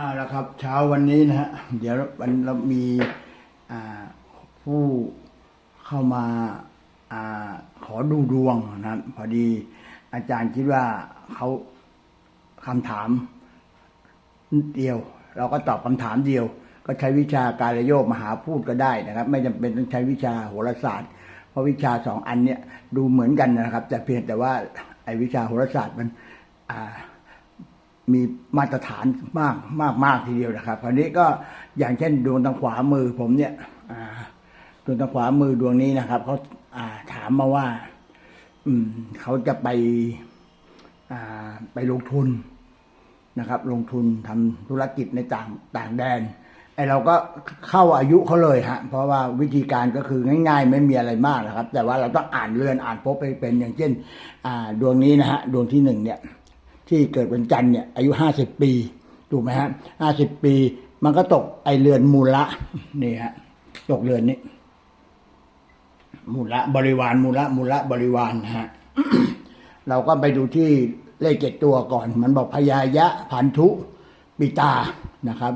อ่าล้วครับเช้าวันนี้นะฮะเดี๋ยววันเรามีอ่าผู้เข้ามาอ่าขอดูดวงนะครับพอดีอาจารย์คิดว่าเขาคำถามเดียว เราก็ตอบคำถามเดียว ก็ใช้วิชาการโยกมหาพูดก็ได้นะครับ ไม่จำเป็นต้องใช้วิชาโหราศาสตร์ เพราะวิชาสองอันเนี้ยดูเหมือนกันนะครับ แต่เพียงแต่ว่าไอ้วิชาโหราศาสตร์มันอ่า มีมาตรฐานมากมากมากทีเดียวนะครับคราวนี้ก็อย่างเช่นดวงทางขวามือผมเนี่ยดวงทางขวามือดวงนี้นะครับเขาาถามมาว่า อืมเขาจะไปไปลงทุนนะครับ ลงทุนทำธุรกิจในต่างต่างแดนไอเราก็เข้าอายุเขาเลยฮะเพราะว่าวิธีการก็คือง่าย ๆ ไม่มีอะไรมากนะครับ แต่ว่าเราต้องอ่านเรือนอ่านพบไปเป็นอย่างเช่น อ่าดวงนี้นะฮะดวงที่หนึ่งเนี่ย ที่เกิดวันจันทร์เนี่ยอายุห้าสิบปีถูกไหมฮะห้าสิบปี มันก็ตกไอเรือนมูละนี่ฮะตกเรือนนี้มูละบริวารมูละมูละบริวารนะฮะเราก็ไปดูที่เลขเจ็ดตัวก่อน มันบอกพยายะพันธุปิตานะครับ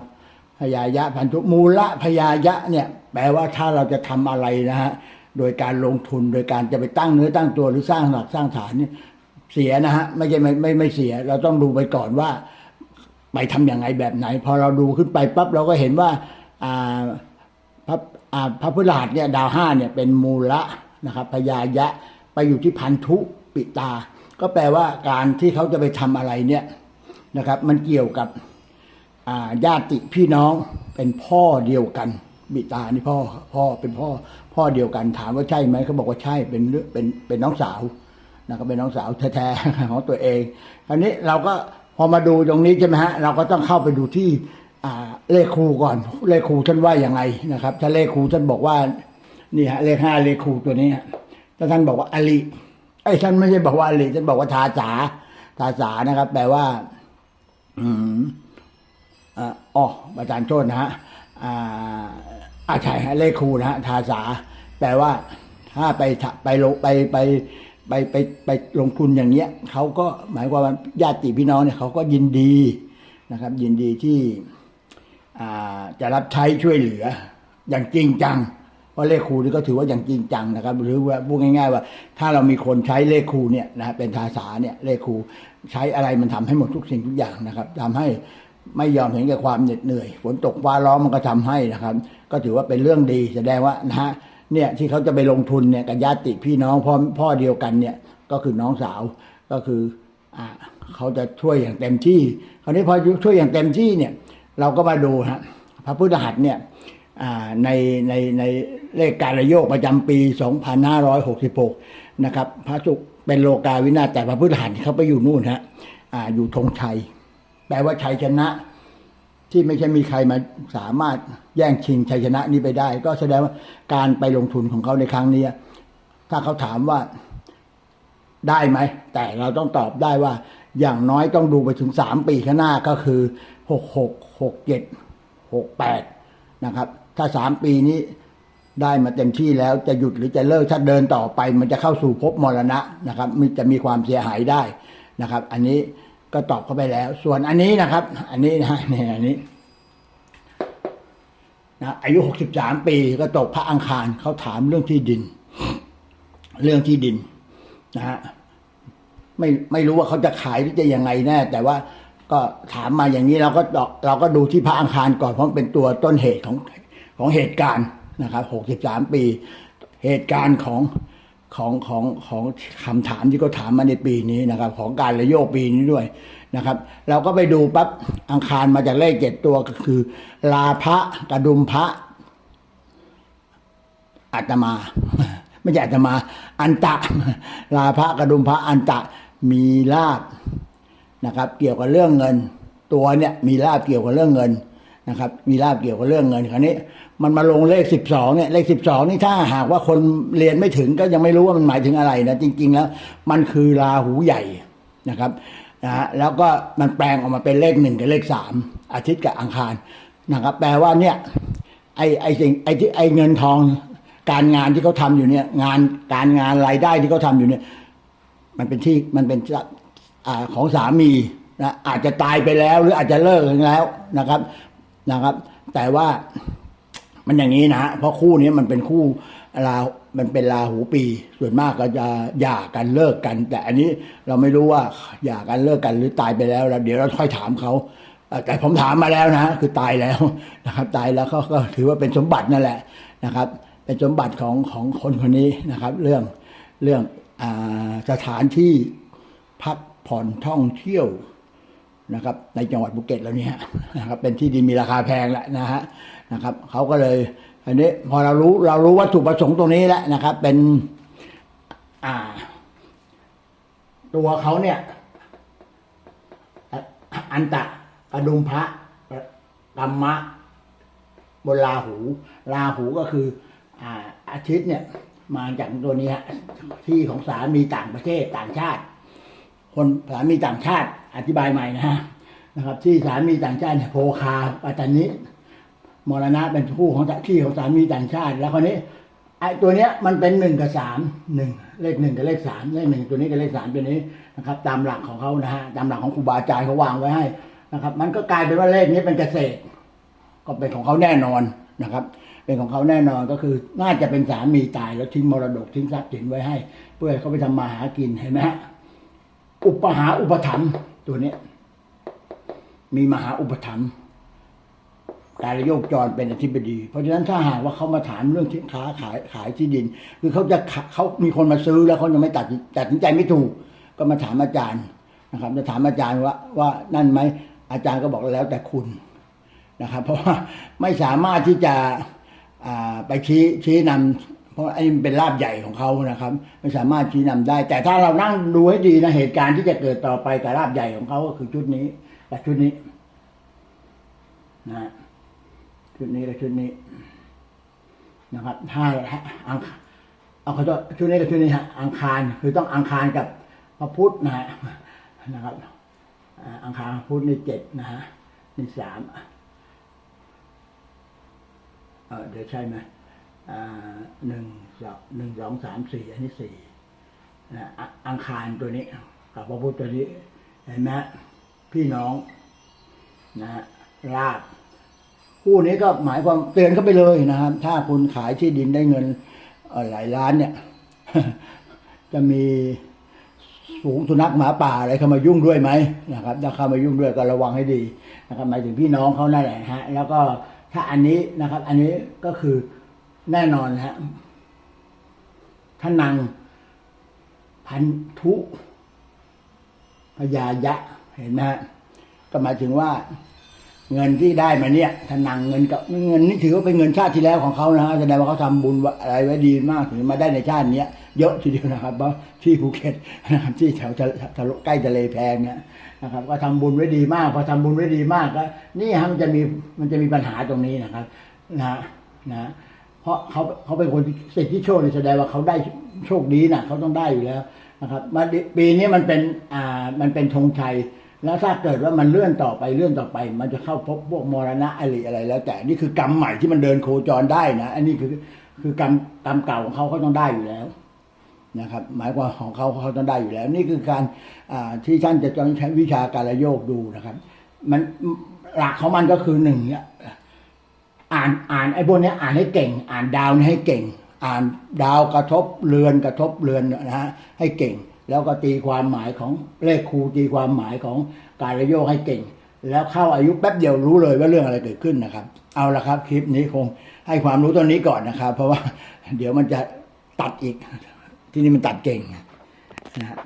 พยายะพันธุมูละพยายะเนี่ย แปลว่าถ้าเราจะทำอะไรนะฮะโดยการลงทุนโดยการจะไปตั้งเนื้อตั้งตัวหรือสร้างหลักสร้างฐานเนี่ย เสียนะฮะไม่ใช่ไม่ไม่ไม่เสีย เราต้องดูไปก่อนว่า ไปทำอย่างไงแบบไหน พอเราดูขึ้นไปปั๊บเราก็เห็นว่าอ่าพระอ่าพระพฤหัสเนี่ยดาวห้าเนี่ยเป็นมูละนะครับพยายะไปอยู่ที่พันธุปิตา ก็แปลว่าการที่เขาจะไปทำอะไรเนี่ยนะครับ มันเกี่ยวกับญาติพี่น้องเป็นพ่อเดียวกันบิตานี่พ่อพ่อเป็นพ่อพ่อเดียวกันถามว่าใช่ไหมเขาบอกว่าใช่เป็นเรื่อเป็นเป็นน้องสาว นะครับเป็นน้องสาวแท้ๆของตัวเองคราวนี้เราก็พอมาดูตรงนี้ใช่ไหมฮะเราก็ต้องเข้าไปดูที่เลขครูก่อน เลขครูท่านว่าอย่างไงนะครับ ถ้าเลขครูท่านบอกว่านี่ฮะเลขห้าเลขครูตัวนี้ถ้าท่านบอกว่าอลิไอ้ท่านไม่ใช่บอกว่าอลิท่านบอกว่าทาสาทาสานะครับ แปลว่า อืมอ๋ออาจารย์โทษนะฮะอ่าอาใช่ฮะเลขครูนะฮะทาสาแปลว่าถ้าไปไปลงไปไป ไปไปไปลงทุนอย่างเนี้ยเขาก็หมายความว่าญาติพี่น้องเนี่ยเขาก็ยินดีนะครับ ยินดีที่จะรับใช้ช่วยเหลืออย่างจริงจังเพราะเลขคูนี่ก็ถือว่าอย่างจริงจังนะครับ หรือว่าพูดง่าย ๆ ว่า ถ้าเรามีคนใช้เลขคูเนี่ยนะเป็นภาษาเนี่ยเลขคูใช้อะไรมันทำให้หมดทุกสิ่งทุกอย่างนะครับทำให้ไม่ยอมเห็นแก่ความเหน็ดเหนื่อยฝนตกฟ้าร้องมันก็ทำให้นะครับ ก็ถือว่าเป็นเรื่องดีแสดงว่านะฮะ เนี่ยที่เขาจะไปลงทุนเนี่ยกับญาติพี่น้องพ่อพ่อเดียวกันเนี่ยก็คือน้องสาวก็คืออ่าเขาจะช่วยอย่างเต็มที่คราวนี้พอช่วยอย่างเต็มที่เนี่ยเราก็มาดูฮะพระพุทธหัตถ์เนี่ยอ่าในในในเลขการโยกประจำปี 2566 นะครับ พระศุกเป็นโลกาวินาแต่พระพุทธหันเขาไปอยู่นู่นฮะอ่าอยู่ธงชัย แปลว่าชัยชนะ ที่ไม่ใช่มีใครมาสามารถแย่งชิงชัยชนะนี้ไปได้ ก็แสดงว่าการไปลงทุนของเขาในครั้งนี้ ถ้าเขาถามว่าได้ไหม แต่เราต้องตอบได้ว่าอย่างน้อยต้องดูไปถึงสามปีข้างหน้าก็คือหกหกหกเจ็ดหกแปดนะครับ ถ้าสามปีนี้ได้มาเต็มที่แล้วจะหยุดหรือจะเลิกถ้าเดินต่อไป มันจะเข้าสู่ภพมรณะนะครับมันจะมีความเสียหายได้นะครับ อันนี้ ก็ตอบเข้าไปแล้ว ส่วนอันนี้นะครับ อันนี้นะเนี่ยอันนี้นะอายุหกสิบสามปีก็ตกพระอังคารเขาถามเรื่องที่ดิน เรื่องที่ดินนะฮะไม่ไม่รู้ว่าเขาจะขายหรือจะยังไงแน่ แต่ว่าก็ถามมาอย่างนี้เราก็เราก็ดูที่พระอังคารก่อนเพราะเป็นตัวต้นเหตุของของเหตุการณ์นะครับหกสิบสามปี เหตุการณ์ของ ของของของคำถามที่เขาถามมาในปีนี้นะครับ ของการระโยกปีนี้ด้วยนะครับ เราก็ไปดูปั๊บอังคารมาจากเลขเจ็ดตัวก็คือ ลาภะกระดุมพระอาตมา ไม่ใช่อาตมา อันตะ ลาภะกระดุมพระอันตะมีลาบนะครับ เกี่ยวกับเรื่องเงิน ตัวเนี่ยมีลาบเกี่ยวกับเรื่องเงินนะครับ มีลาบเกี่ยวกับเรื่องเงินคราวนี้ มันมาลงเลขสิบสองเนี่ยเลขสิบสองนี่ถ้าหากว่าคนเรียนไม่ถึงก็ยังไม่รู้ว่ามันหมายถึงอะไรนะจริง ๆ แล้วมันคือราหูใหญ่นะครับนะฮะแล้วก็มันแปลงออกมาเป็นเลขหนึ่งกับเลขสามอาทิตย์กับอังคารนะครับแปลว่าเนี่ยไอไอสิ่งไอที่ไอเงินทองการงานที่เขาทำอยู่เนี่ยงานการงานรายได้ที่เขาทำอยู่เนี่ยมันเป็นที่มันเป็นจะอ่าของสามีนะอาจจะตายไปแล้วหรืออาจจะเลิกกันแล้วนะครับนะครับ แต่ว่า มันอย่างนี้นะฮะเพราะคู่นี้มันเป็นคู่ลามันเป็นลาหูปี ส่วนมากก็จะหย่ากันเลิกกัน แต่อันนี้เราไม่รู้ว่าหย่ากันเลิกกันหรือตายไปแล้วแล้วเดี๋ยวเราค่อยถามเขาแต่ผมถามมาแล้วนะคือตายแล้วนะครับ ตายแล้วเขาก็ถือว่าเป็นสมบัตินั่นแหละนะครับ เป็นสมบัติของของคนคนนี้นะครับ เรื่องเรื่องอสถานที่พักผ่อนท่องเที่ยว นะครับ ในจังหวัดภูเก็ตแล้วเนี่ยนะครับ เป็นที่ดินมีราคาแพงแหละนะฮะนะครับเขาก็เลย อันนี้พอเรารู้เรารู้วัตถุประสงค์ตรงนี้แล้วนะครับ เป็น อ่า ตัวเขาเนี่ย อันตะกระดุมพระกรรมะบนราหูราหูก็คืออ่าอาทิตย์เนี่ย มาจากตัวนี้ที่ของสามีต่างประเทศต่างชาติ คนสามีต่างชาติอธิบายใหม่นะฮะนะครับ ที่สามีต่างชาติเนี่ยโพคาปัตตานิมรณะเป็นคู่ของที่ของสามีต่างชาติ แล้วคนนี้ไอ้ตัวเนี้ยมันเป็นหนึ่งกับสามหนึ่งเลขหนึ่งกับเลขสามเลขหนึ่งตัวนี้กับเลขสามตัวนี้นะครับ ตามหลักของเขานะฮะตามหลักของครูบาอาจารย์เขาวางไว้ให้นะครับ มันก็กลายเป็นว่าเลขนี้เป็นเกษตร ก็เป็นของเขาแน่นอนนะครับ เป็นของเขาแน่นอนก็คือน่าจะเป็นสามีตายแล้วทิ้งมรดกทิ้งทรัพย์สินไว้ให้ เพื่อเขาไปทำมาหากินเห็นไหมฮะ อุปหาอุปถัมภ์ตัวนี้ มีมหาอุปถัมภ์การโยกจรเป็นอธิบดี เพราะฉะนั้นถ้าหากว่าเขามาถามเรื่องที่ค้าขายขายที่ดิน คือเขาจะเขามีคนมาซื้อแล้วเขายังไม่ตัดตัดสินใจไม่ถูก ก็มาถามอาจารย์นะครับ จะถามอาจารย์ว่าว่านั่นไหมอาจารย์ก็บอกแล้วแต่คุณนะครับ เพราะว่าไม่สามารถที่จะไปชี้ชี้นำ เพราะไอ้มันเป็นลาบใหญ่ของเขานะครับไม่สามารถชี้นำได้ แต่ถ้าเรานั่งดูให้ดีนะเหตุการณ์ที่จะเกิดต่อไปกับลาบใหญ่ของเขาก็คือชุดนี้กับชุดนี้นะฮะชุดนี้กับชุดนี้ นะครับถ้าอังเอาเขาจะชุดนี้กับชุดนี้ฮะอังคารคือต้องอังคารกับพระพุธนะฮะนะครับอังคารพระพุธนี่เจ็ดนะฮะนี่สามเออเดี๋ยวใช่ไหม หนึ่งสองหนึ่งสองสามสี่อันนี้สี่นะอังคารตัวนี้ กับพระพุธตัวนี้เห็นไหมพี่น้องนะลาบคู่นี้ก็หมายความเตือนเขาไปเลยนะครับ ถ้าคุณขายที่ดินได้เงินหลายล้านเนี่ย จะมีสูงสุนัขหมาป่าอะไรเข้ามายุ่งด้วยไหมนะครับ ถ้าเข้ามายุ่งด้วยก็ระวังให้ดีนะครับหมายถึงพี่น้องเขานั่นแหละฮะแล้วก็ถ้าอันนี้นะครับ อันนี้ก็คือ แน่นอนฮะท่านนางพันธุพยายะ เห็นไหมฮะก็หมายถึงว่า เงินที่ได้มาเนี่ยถ้านังเงินกับเงินนี่ถือว่าเป็นเงินชาติที่แล้วของเขานะฮะแสดงว่าเขาทำบุญอะไรไว้ดีมากถึงมาได้ในชาติเนี้ยเยอะทีเดียวนะครับเพราะที่ภูเก็ตนะครับที่แถวทะทะลุใกล้ทะเลแพงเนี่ยนะครับ ก็ทำบุญไว้ดีมาก พอทำบุญไว้ดีมากก็นี่ฮะมันจะมีมันจะมีปัญหาตรงนี้นะครับ นะฮะนะ เพราะเขาเขาเป็นคนที่สิทธิโชคเนี่ยแสดงว่าเขาได้โชคดีนะเขาต้องได้อยู่แล้วนะครับมาปีนี้มันเป็นอ่ามันเป็นธงชัย แล้วถ้าเกิดว่ามันเลื่อนต่อไปเลื่อนต่อไป มันจะเข้าพบพวกมรณะอะไรอะไรแล้ว แต่นี่คือกรรมใหม่ที่มันเดินโคจรได้นะ อันนี้คือคือกรรมกรรมเก่าของเขาเขาต้องได้อยู่แล้วนะครับหมายความของเขาเขาต้องได้อยู่แล้ว นี่คือการอ่าที่ท่านจะต้องใช้วิชาการโยกดูนะครับ มันหลักของมันก็คือหนึ่งเนี่ย อ่านอ่านไอ้พวกนี้อ่านให้เก่ง อ่านดาวนี่ให้เก่ง อ่านดาวกระทบเรือนกระทบเรือนนะฮะให้เก่ง แล้วก็ตีความหมายของเลขครูตีความหมายของการระโยกให้เก่ง แล้วเข้าอายุแป๊บเดียวรู้เลยว่าเรื่องอะไรเกิดขึ้นนะครับ เอาละครับคลิปนี้คงให้ความรู้ตัวนี้ก่อนนะครับ เพราะว่าเดี๋ยวมันจะตัดอีกที่นี่มันตัดเก่งนะฮะ